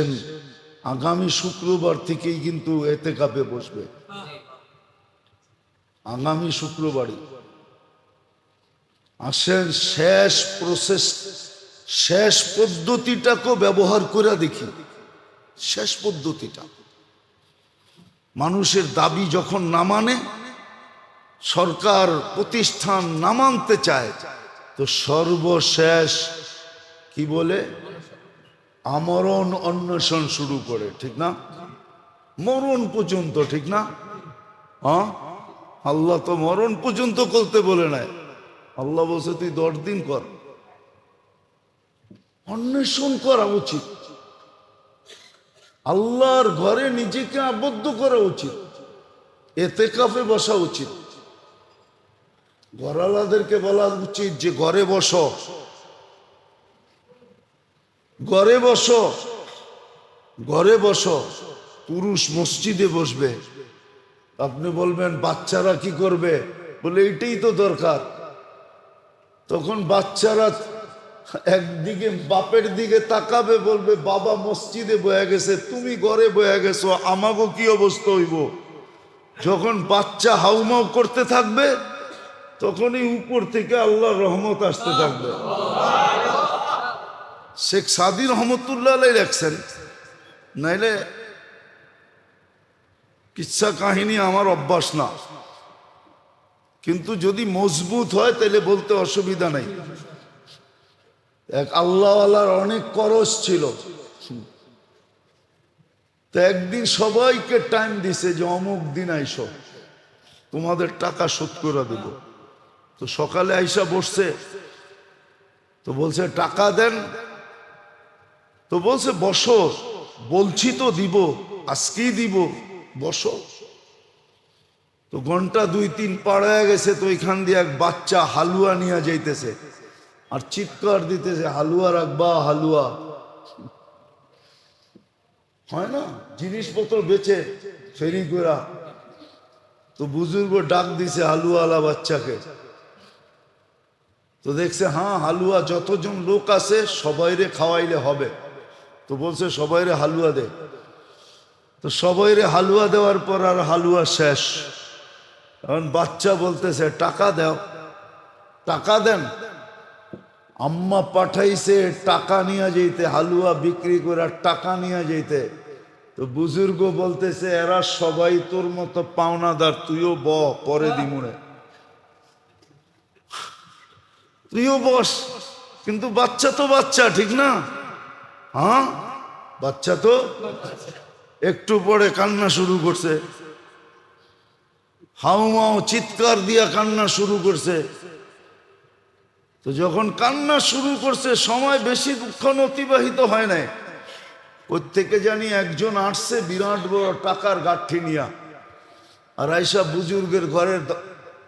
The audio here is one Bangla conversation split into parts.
আসেন আগামী শুক্রবার থেকেই কিন্তু এতে কাপে বসবে। আগামী শুক্রবারই। আসেন, শেষ প্রসেস, শেষ পদ্ধতিটাকে ব্যবহার করে দেখি। শেষ পদ্ধতিটা। মানুষের দাবি যখন না মানে সরকার প্রতিষ্ঠান না মানতে চায়, তো সর্বশেষ কি বলে? আমরণ অন্বেষণ শুরু করে, ঠিক না? মরণ পর্যন্ত, ঠিক না? হ্যাঁ? আল্লাহ তো মরণ পর্যন্ত করতে বলে নাই। আল্লাহ বলছে, তুই দশ দিন কর। অন্বেষণ করা উচিত। আল্লাহর ঘরে নিজেকে আবদ্ধ করা উচিত। এতে কাফে বসা উচিত। ঘরালাদেরকে বলা উচিত যে, ঘরে বসো। ঘরে বসো। ঘরে বসো। পুরুষ মসজিদে বসবে। আপনি বলবেন, বাচ্চারা কি করবে? বলে, এটাই তো দরকার। তখন বাচ্চারা একদিকে বাপের দিকে তাকাবে, বলবে, বাবা মসজিদে বয়ে গেছে, তুমি ঘরে বয়ে গেছো আমাকেও কি অবস্থা হইব? যখন বাচ্চা হাউমাউ করতে থাকবে, তখনই উপর থেকে আল্লাহ রহমত আসতে থাকবে। শেখ সাদি রহমতুল্লাহ আলাই লেখছেন নাইলে কিচ্ছা কাহিনী আমার অভ্যাস না। কিন্তু যদি মজবুত হয় তাহলে বলতে অসুবিধা নেই। এক আল্লাহওয়ালার অনেক করস ছিল। তো একদিন সবাইকে টাইম দিছে যে, অমুক দিন আইসো, তোমাদের টাকা শোধ করে দেব। তো সকালে আইসা বসছে। তো বলছে, টাকা দেন তো বলছে, বসো, বলছি তো দিব, আজকেই দিব, বসো। তো ঘণ্টা দুই তিন পাড়ায় গেছে, তো ওইখান দিয়ে এক বাচ্চা হালুয়া নিয়ে যাইতেছে আর চিৎকার দিতেছে, হালুয়া রাখবা, হালুয়া। হয় না? জিনিসপত্র বেচে ফেরি করা তো বুজুর্গ ডাক দিছে হালুয়ালা বাচ্চাকে। তো দেখছে হ্যাঁ হালুয়া যতজন লোক আছে, সবাইরে খাওয়াইলে হবে। তো বলছে, সবাইরে হালুয়া দে। তো সবাইরে হালুয়া দেওয়ার পর আর হালুয়া শেষ। এখন বাচ্চা বলতেছে, টাকা দাও। টাকা দেন? আম্মা পাঠাইছে টাকা নিয়ে যেতে হালুয়া বিক্রি করে টাকা নিয়ে যেতে তো বুজুর্গ বলতেছে, এরা সবাই তোর মতো পাওনাদার, তুইও ব, পরে দিমুনে তুইও বস, কিন্তু বাচ্চা তো বাচ্চা, ঠিক না? হ্যাঁ? বাচ্চা তো? একটু পরে কান্না শুরু করছে। হাউমাও চিৎকার দিয়া কান্না শুরু করছে। তো যখন কান্না শুরু করছে, সময় বেশি দুঃখন অতিবাহিত হয় নাই। প্রত্যেকে জানি একজন আসছে, বিরাট বড় টাকার গাঠি নিয়া। আর আইসা বুজুর্গের ঘরের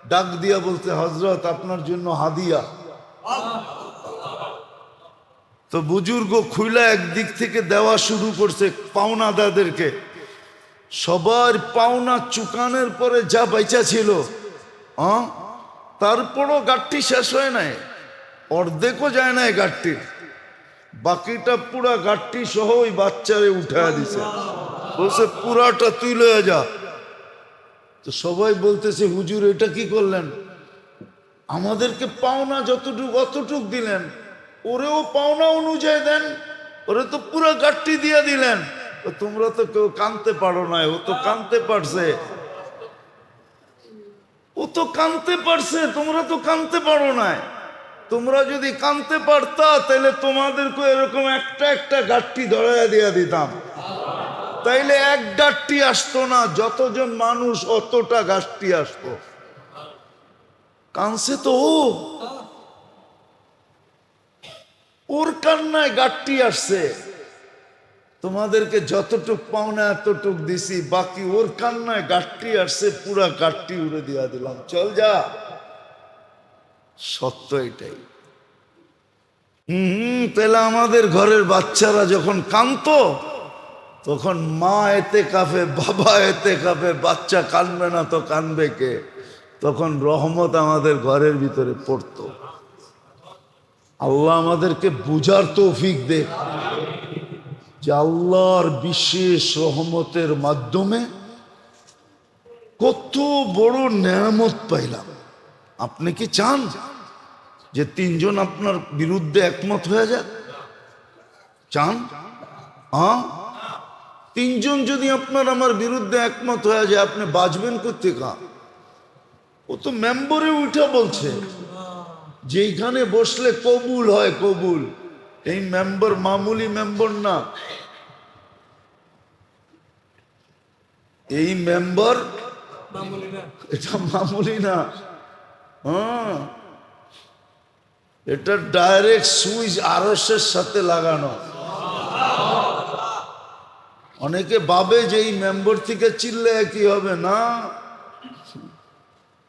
ডাক দিয়া বলতে হজরত আপনার জন্য হাদিয়া। তো বুজুর্গ খুইলা একদিক থেকে দেওয়া শুরু করছে পাওনাদাদেরকে। সবার পাওনা চুকানের পরে যা বেচা ছিল তারপরও গাঠটি শেষ হয় নাই, অর্ধেকও যায় নাই গাঠটির বাকিটা পুরা গাঠটি সহ ওই বাচ্চারে উঠায় দিছে। বলছে, পুরাটা তুই লয়ে যা। তো সবাই বলতেছে, হুজুর, এটা কি করলেন? আমাদেরকে পাওনা যতটুক, অতটুক দিলেন। ওরেও পাওনা অনুযায়ী দেন, ওরে তো পুরো গাঠটি দিয়ে দিলেন। তোমরা তো কেউ কানতে পারো না ও তো কানতে পারছে। ও তো কানতে পারছে, তোমরা তো কানতে পারো না তোমরা যদি কানতে পারতা, তাহলে তোমাদেরকে এরকম একটা একটা গাঠটি ধরাইয়া দিয়া দিতাম। তাইলে এক গাঠটি আসতো না, যতজন মানুষ অতটা গাছটি আসতো। কানছে তো ও। ওর কান্নায় গাঠটি আসছে। তোমাদেরকে যতটুক পাওনা এতটুক দিছি, বাকি ওর কান্নায় গাঠটি আসছে, পুরা গাঠটি উড়ে দিয়া দিলাম। চল যা। সত্য এটাই। হম তাহলে আমাদের ঘরের বাচ্চারা যখন কানতো তখন মা এতে কাফে বাবা এতে কাফে বাচ্চা কানবে না তো কানবে কে? তখন রহমত আমাদের ঘরের ভিতরে পড়তো। আল্লাহ আমাদেরকে বুঝার তৌফিক দে। যে আল্লাহর বিশেষ রহমতের মাধ্যমে কত বড় নেয়ামত পাইলাম। আপনি কি চান যে তিনজন আপনার বিরুদ্ধে একমত হয়ে যাক? চান? হ্যাঁ? তিনজন যদি আপনার আমার বিরুদ্ধে একমত হয়ে যায়, আপনি বাঁচবেন করতে কা ও তো মেম্বরে উঠা বলছে। যেইখানে বসলে কবুল হয় কবুল। এই মেম্বার মামুলি মেম্বার না। এই মেম্বার এটা মামুলি না। হ্যাঁ। এটা ডাইরেক্ট সুইচ আরসের সাথে লাগানো। অনেকে ভাবে যে এই মেম্বার থেকে চিল্লে কি হবে না?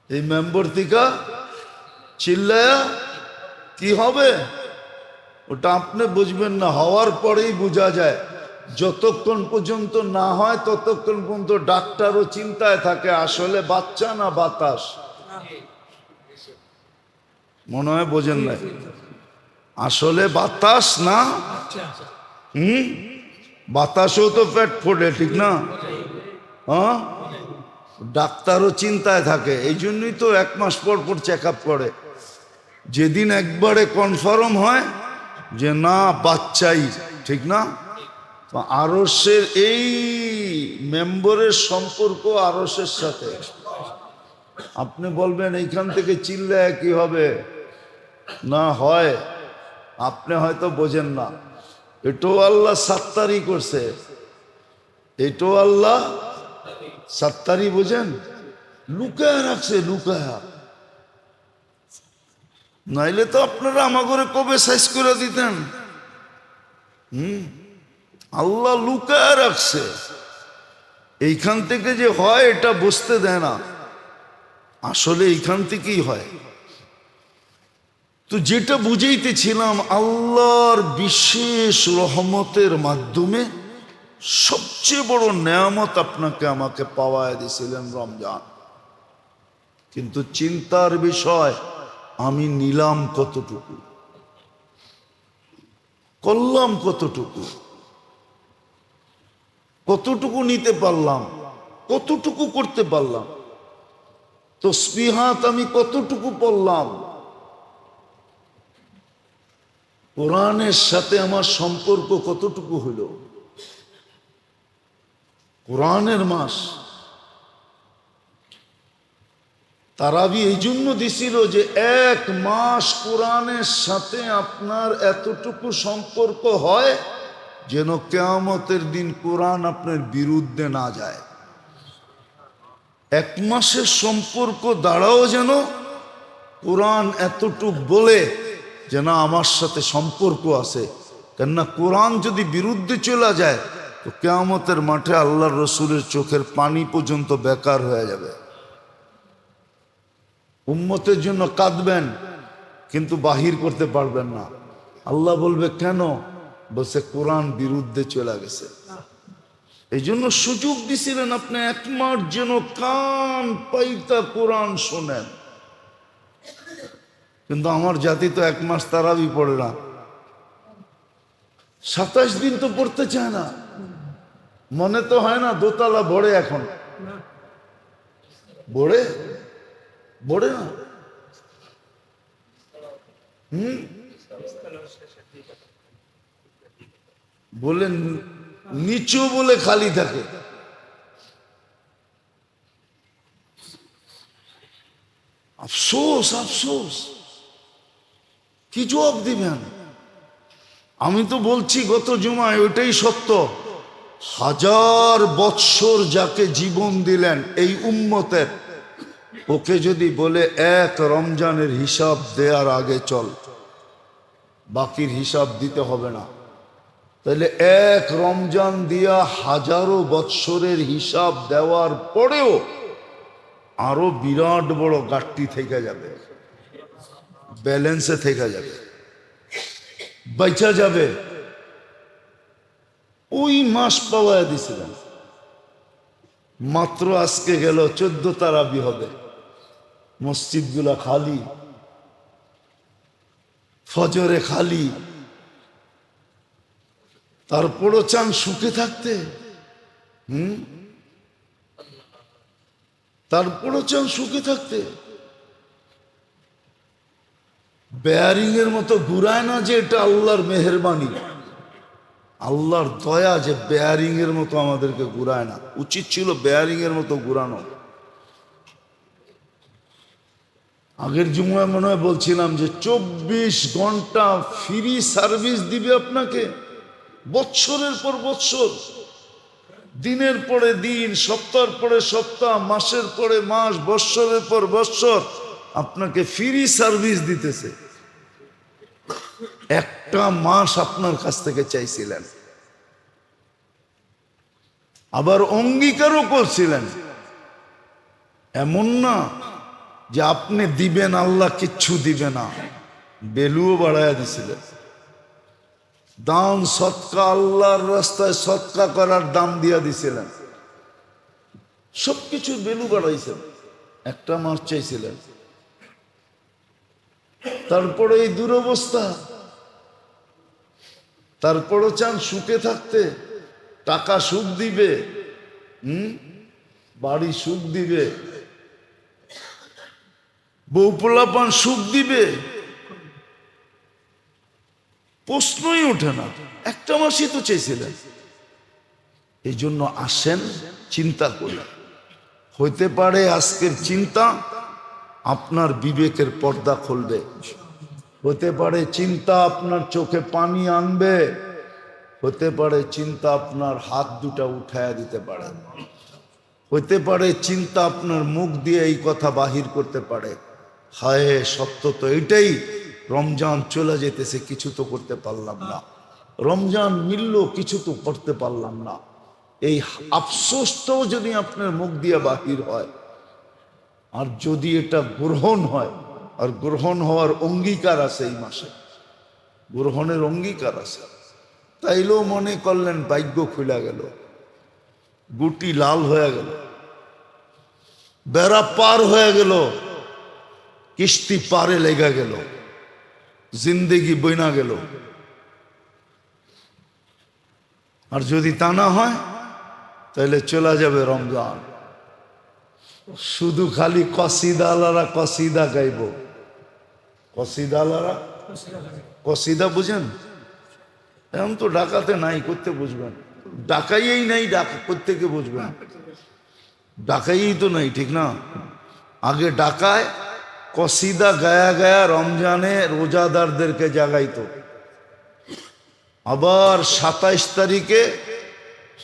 এই মেম্বার থেকে চিল্লায়া কি হবে? ওটা আপনি বুঝবেন না, হওয়ার পরেই বোঝা যায়। যতক্ষণ পর্যন্ত না হয়, ততক্ষণ পর্যন্ত ডাক্তারও চিন্তায় থাকে, আসলে বাচ্চা না বাতাস। মনে হয় বোঝেন না আসলে বাতাস না? হুম? বাতাসও তো পেট ফোটে, ঠিক না? হ্যাঁ? ডাক্তারও চিন্তায় থাকে, এই জন্যই তো এক মাস পর পর চেক করে। যেদিন একবারে কনফার্ম হয় যে না, বাচ্চাই, ঠিক না? আরসের এই মেম্বরের সম্পর্ক আরসের সাথে। আপনি বলবেন, এইখান থেকে চিল্লায় কি হবে? না, হয়। আপনি হয়তো বোঝেন না। এটাও আল্লাহ সাত্তারি করছে। এটাও আল্লাহ সাত্তারি বোঝেন। লুকায় রাখছে, লুকায়। নাইলে তো আপনারা আমাকে কবে সাইজ করে দিতেন? হুম? আল্লাহ লুকায় রাখছে। এইখান থেকে যে হয় এটা বুঝতে দেয় না। আসলে এইখান থেকেই হয়। তো যেটা বুঝাইতেছিলাম, আল্লাহর বিশেষ রহমতের মাধ্যমে সবচেয়ে বড় নেয়ামত আপনাকে আমাকে পাওয়ায় দিয়েছিলেন রমজান। কিন্তু চিন্তার বিষয় আমি নিলাম কতটুকু? করলাম কতটুকু? কতটুকু নিতে পারলাম? কতটুকু করতে পারলাম? তো স্পৃহাত আমি কতটুকু পড়লাম? কোরআনের সাথে আমার সম্পর্ক কতটুকু হইল কোরআনের মাস তারাবি এই জন্য দিছিল যে এক মাস কোরআনের সাথে আপনার এতটুকু সম্পর্ক হয় যেন কেয়ামতের দিন কোরআন আপনার বিরুদ্ধে না যায়। এক মাসের সম্পর্ক দ্বারাও যেন কোরআন এতটুক বলে যে না আমার সাথে সম্পর্ক আছে। কেননা কোরআন যদি বিরুদ্ধে চলে যায়, তো কেয়ামতের মাঠে আল্লাহর রসুলের চোখের পানি পর্যন্ত বেকার হয়ে যাবে। উম্মতের জন্য কাঁদবেন, কিন্তু বাহির করতে পারবেন না। আল্লাহ বলবে, কেন? বলছে, কোরআন বিরুদ্ধে চলে গেছে। এই জন্য সুযোগ দিছিলেন আপনি, এক মাস যেন কান পাইতা কোরআন শোনেন। কিন্তু আমার জাতি তো এক মাস তারাবি পড়ে না। সাতাশ দিন তো পড়তে চায় না। মনে তো হয় না, দোতলা বড়ে এখন। বড়ে বড়ে। না নিচু বলে খালি থাকে। আফসোস আফসোস। কি জবাব দিবেন? আমি তো বলছি, গত জুমায় ওইটাই সত্য। হাজার বৎসর যাকে জীবন দিলেন এই উম্মতের ওকে যদি বলে, এক রমজানের হিসাব দেওয়ার আগে চল, বাকির হিসাব দিতে হবে না। তাহলে এক রমজান দিয়া হাজারো বৎসরের হিসাব দেওয়ার পরেও আরও বিরাট বড় গাঠটি থেকে যাবে, ব্যালেন্সে থেকে যাবে, বেচা যাবে। ওই মাস পাওয়া দিছিলেন মাত্র আজকে গেল, চোদ্দ তারাবি হবে। মসজিদগুলা খালি, ফজরে খালি, তারপরও চান সুখে থাকতে, হুম? তারপরও চান সুখে থাকতে। বেয়ারিং এর মতো ঘুরায় না যে এটা আল্লাহর মেহরবানি। আল্লাহর দয়া যে বেয়ারিং এর মতো আমাদেরকে ঘুরায় না। উচিত ছিল বেয়ারিং এর মতো ঘুরানো। আগের জুমায় মনে হয় বলছিলাম যে চব্বিশ ঘণ্টা ফ্রি সার্ভিস দিবে আপনাকে। বৎসরের পর বৎসর। দিনের পরে দিন, সপ্তাহের পরে সপ্তাহ, মাসের পরে মাস, বৎসরের পর বৎসর আপনাকে ফ্রি সার্ভিস দিতেছে। একটা মাস আপনার কাছ থেকে চাইছিলেন। আবার অঙ্গীকারও করছিলেন। এমন না যে আপনি দিবেন, আল্লাহ কিচ্ছু দিবে না। বেলুও বাড়াইয়া দিছিলেন। দান, সৎকা, আল্লাহর রাস্তায় সৎকা করার দাম দিয়া দিছিলেন। সবকিছু বেলু বাড়াইছেন। একটা মাস চাইছিলেন। তারপরে এই দুরবস্থা। তারপরও চান সুখে থাকতে। টাকা সুখ দিবে, হুম? বাড়ি সুখ দিবে। বউ পোলাপান সুখ দিবে? প্রশ্নই ওঠে না। একটা মাসই তো চেয়েছিলেন। এই জন্য আসেন, চিন্তা করলেন হইতে পারে আজকের চিন্তা আপনার বিবেকের পর্দা খুলবে। হতে পারে চিন্তা আপনার চোখে পানি আনবে। হতে পারে চিন্তা আপনার হাত দুটা উঠায়া দিতে পারে। হতে পারে চিন্তা আপনার মুখ দিয়ে এই কথা বাহির করতে পারে। হায় সত্য তো এটাই রমজান চলে যেতেছে, কিছু তো করতে পারলাম না। রমজান মিলল, কিছু তো করতে পারলাম না। এই আফসোসটাও যদি আপনার মুখ দিয়ে বাহির হয়, আর যদি এটা গ্রহণ হয়, আর গ্রহণ হওয়ার অঙ্গীকার আছে এই মাসে। গ্রহণের অঙ্গীকার আছে। তাইলেও মনে করলেন, ভাগ্য খুলে গেল। গুটি লাল হয়ে গেল। বেড়া পার হয়ে গেল। কিস্তি পারে লেগে গেল, জিন্দেগি বইনা গেল। আর যদি তা না হয় তাহলে চলে যাবে রমজান। শুধু খালি কসিদালারা কসিদা গাইব। কসিদালারা কসিদা বুঝেন? এখন তো ডাকাতে নাই, করতে বুঝবেন। ডাকাইয়েই নাই, ডাকা প্রত্যেকে বুঝবেন। ডাকাইয়েই তো নাই, ঠিক না? আগে ডাকায় কসিদা গায়া গায়া রমজানে রোজাদারদেরকে জাগাইতো। আবার সাতাইশ তারিখে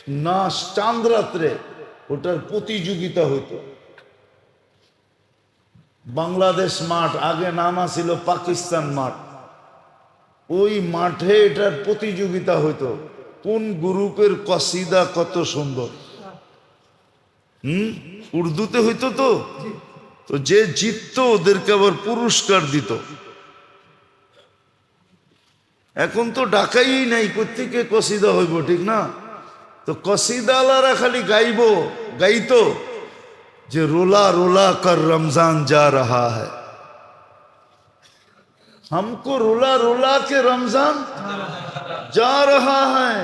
নাচ চাঁদ রাত্রে ওটার প্রতিযোগিতা হইতো। বাংলাদেশ মাঠ, আগে নামা ছিল পাকিস্তান মাঠ। ওই মাঠে এটার প্রতিযোগিতা হইতো। কোন গ্রুপের কসিদা কত সুন্দর। হুম? উর্দুতে হইতো তো? তো যে জিতত ওদেরকে আবার পুরস্কার দিত এখন তো ডাকাই নাই প্রত্যেকে কসিদা হইব ঠিক না তো কসিদালারা খালি গাইব গাইতো যে रोला रोला कर रमजान जा रहा है हमको रुला रुला के रमजान जा रहा है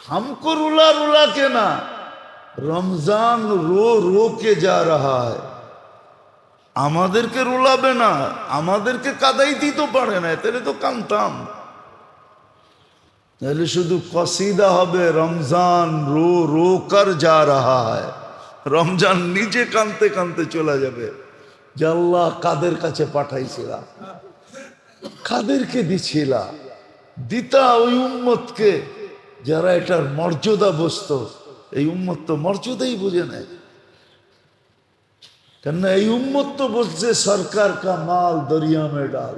हमको रुला रुला के ना রমজান রো রো কে যা রাহা আমাদেরকে রোলাবে না, আমাদেরকে কাদাইতেই তো পারে না তাহলে তো কানতাম। তাহলে শুধু কসিদা হবে রমজান রো রো কর যা রাহা রমজান নিজে কানতে কানতে চলে যাবে। আল্লাহ কাদের কাছে পাঠাইছিলা? কাদেরকে দিছিলা? দিতা ওই উম্মতকে যারা এটার মর্যাদা বসত এই উম্মত তো মর্যাদাই বুঝে নেয়। কেননা এই উম্মত তো বলছে সরকার কা মাল দরিয়া মে ডাল।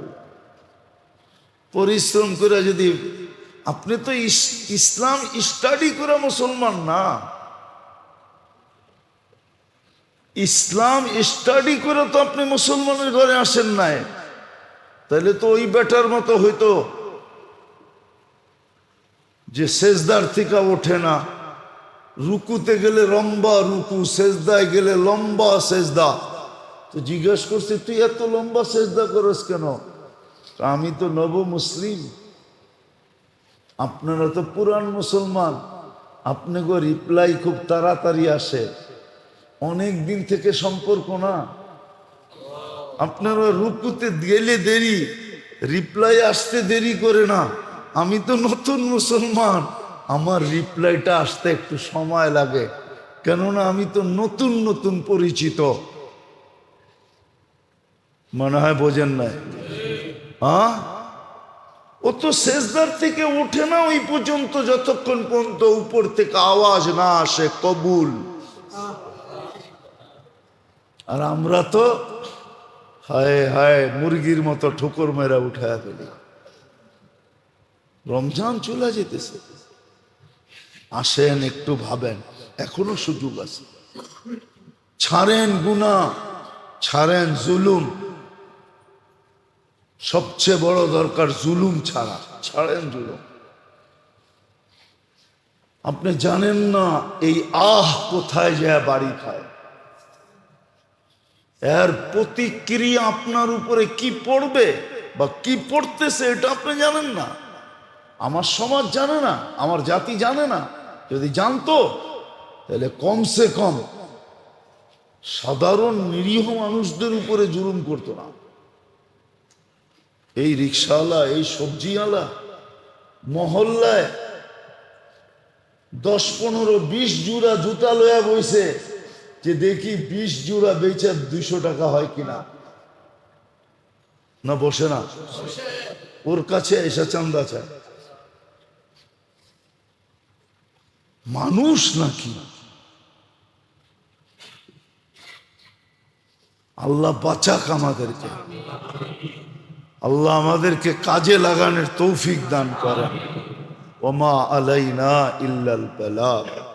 পরিশ্রম করে যদি আপনি তো ইসলাম স্টাডি করে মুসলমান না। ইসলাম স্টাডি করে তো আপনি মুসলমানের ঘরে আসেন নাই। তাহলে তো ওই বেটার মতো হইতো যে সেজদার থেকে ওঠে না। রুকুতে গেলে লম্বা রুকু, সেজদায় গেলে লম্বা সেজদা। তো জিজ্ঞেস করছে, তুই এত লম্বা সেজদা করস কেন? আমি তো নব মুসলিম। আপনারা তো পুরান মুসলমান। আপনাকে রিপ্লাই খুব তাড়াতাড়ি আসে। অনেক দিন থেকে সম্পর্ক না। আপনারা রুকুতে গেলে দেরি রিপ্লাই আসতে দেরি করে না। আমি তো নতুন মুসলমান। আমার রিপ্লাইটা আসতে একটু সময় লাগে। কেননা আমি তো নতুন নতুন পরিচিত। মনে হয় বোঝেন নাই? হ্যাঁ? ও তো শেষদার থেকে উঠে না, ওই পর্যন্ত যতক্ষণ পর্যন্ত উপর থেকে আওয়াজ না আসে, কবুল। আর আমরা তো, হায় হায়, মুরগির মতো ঠুকর মেরা উঠায় ফেলি। রমজান চলে যেতেছে। আসেন, একটু ভাবেন। এখনও সুযোগ আছে। ছাড়েন গুণা, ছাড়েন জুলুম। সবচেয়ে বড় দরকার জুলুম ছাড়া। ছাড়েন জুলুম। আপনি জানেন না, এই আহ কোথায় যায় বাড়ি খায়? এর প্রতিক্রিয়া আপনার উপরে কি পড়বে বা কি পড়তেছে, এটা আপনি জানেন না। আমার সমাজ জানে না, আমার জাতি জানে না। যদি জানতো, তাহলে কমসে কম সাধারণ নিরীহ মানুষদের উপরে জুলুম করতো না। এই রিক্সাওয়ালা এই সবজিওয়ালা মহল্লায় দশ, পনেরো, বিশ জুড়া জুতা লয়া বইছে যে দেখি বিশ জোড়া বেচে দুইশো টাকা হয় কিনা। না, বসে না? ওর কাছে এসে চান্দা চায়। মানুষ নাকি? আল্লাহ বাঁচাক আমাদেরকে। আল্লাহ আমাদেরকে কাজে লাগানোর তৌফিক দান করেন। ওমা আলাইনা ইল্লাল বালাগ।